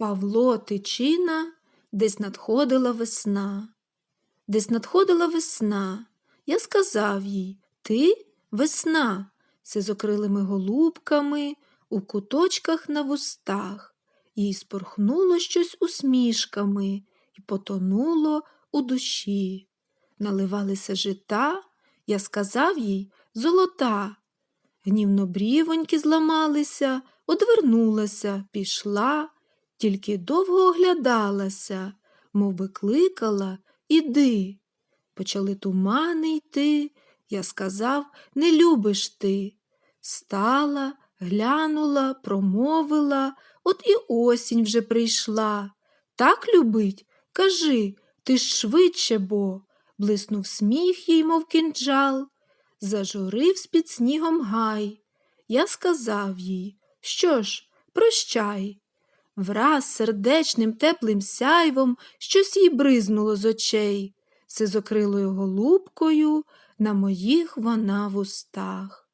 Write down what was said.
Павло Тичина, десь надходила весна. Десь надходила весна. Я сказав їй Ти весна, сизокрилими голубками, у куточках на вустах. Їй спорхнуло щось усмішками і потонуло у душі. Наливалися жита, я сказав їй золота. Гнівно брівоньки зламалися, одвернулася, пішла, тільки довго оглядалася, мов би кликала Іди. Почали тумани йти, я сказав, не любиш ти. Стала, глянула, промовила, от і осінь вже прийшла. Так любить? Кажи, ти ж швидше бо. Блиснув сміх їй, мов кінджал, зажурив з-під снігом гай. Я сказав їй, що ж, прощай. Враз сердечним теплим сяйвом щось їй бризнуло з очей, сизокрилою голубкою на моїх вона в устах.